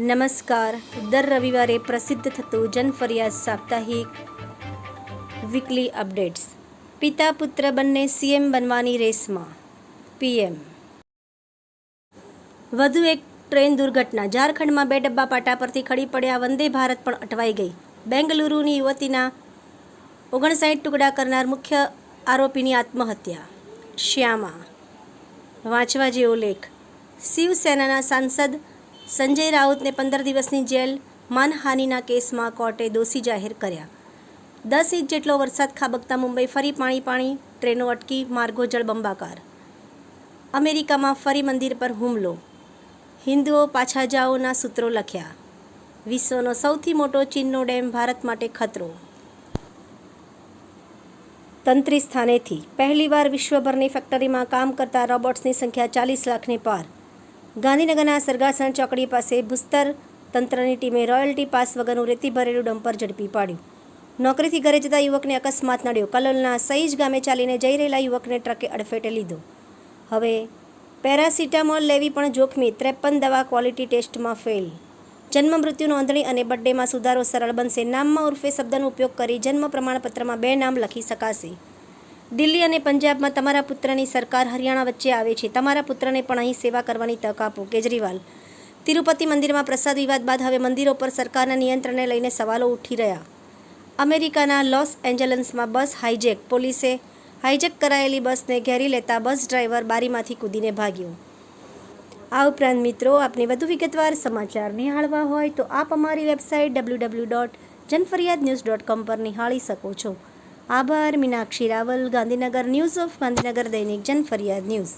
નમસ્કાર. દર રવિવારે પ્રસિદ્ધ થતું જનફરિયાદ સાપ્તાહિક વીકલી અપડેટ્સ પિતા પુત્ર બંને સીએમ બનવાની રેસમાં. પીએમ વધુ એક ટ્રેન દુર્ઘટના. ઝારખંડમાં બે ડબ્બા પાટા પરથી ખડી પડ્યા. વંદે ભારત પણ અટવાઈ ગઈ. બેંગલુરુની યુવતીના ઓગણસાઠ ટુકડા કરનાર મુખ્ય આરોપીની આત્મહત્યા. શ્યામા. વાંચવા જેવો લેખ. શિવસેનાના સાંસદ સંજય રાઉતને પંદર દિવસની જેલ, માનહાનિના કેસમાં કોર્ટે દોષી જાહેર કર્યા. દસ ઇંચ જેટલો વરસાદ ખાબકતા મુંબઈ ફરી પાણી પાણી, ટ્રેનો અટકી, માર્ગો જળબંબાકાર અમેરિકામાં ફરી મંદિર પર હુમલો. હિન્દુઓ પાછા જાઓના સૂત્રો લખ્યા. વિશ્વનો સૌથી મોટો ચીનનો ડેમ ભારત માટે ખતરો. તંત્રી સ્થાનેથી પહેલીવાર વિશ્વભરની ફેક્ટરીમાં કામ કરતા રોબોટ્સની સંખ્યા ચાલીસ લાખની પાર. ગાંધીનગરના સરગાસણ ચોકડી પાસે ભૂસ્તર તંત્રની ટીમે રોયલ્ટી પાસ વગરનું રેતી ભરેલું ડમ્પર ઝડપી પાડ્યું. નોકરીથી ઘરે જતા યુવકને અકસ્માત નડ્યો. કલોલના સહીજ ગામે ચાલીને જઈ રહેલા યુવકને ટ્રકે અડફેટે લીધો. હવે પેરાસિટામોલ લેવી પણ જોખમી, ત્રેપન દવા ક્વોલિટી ટેસ્ટમાં ફેલ. જન્મ મૃત્યુ નોંધણી અને બર્થડેમાં સુધારો સરળ બનશે. નામમાં ઉર્ફે શબ્દનો ઉપયોગ કરી જન્મ પ્રમાણપત્રમાં બે નામ લખી શકાશે. દિલ્હી અને પંજાબમાં તમારા પુત્રની સરકાર હરિયાણા વચ્ચે આવે છે. તમારા પુત્રને પણ અહીં સેવા કરવાની તક આપો. કેજરીવાલ, તિરુપતિ મંદિરમાં પ્રસાદ વિવાદ બાદ હવે મંદિરો પર સરકારના નિયંત્રણને લઈને સવાલો ઉઠી રહ્યા. અમેરિકાના લોસ એન્જલન્સમાં બસ હાઇજેક. પોલીસે હાઇજેક કરાયેલી બસને ઘેરી લેતા બસ ડ્રાઈવર બારીમાંથી કૂદીને ભાગ્યો. આ ઉપરાંત મિત્રો, આપને વધુ વિગતવાર સમાચાર નિહાળવા હોય તો આપ અમારી website W W dot Janfariyad news dot com પર નિહાળી શકો છો. આભાર મીનાક્ષી રાવલ ગાંધીનગર ન્યૂઝ ઓફ ગાંધીનગર દૈનિક જનફરિયાદ ન્યૂઝ.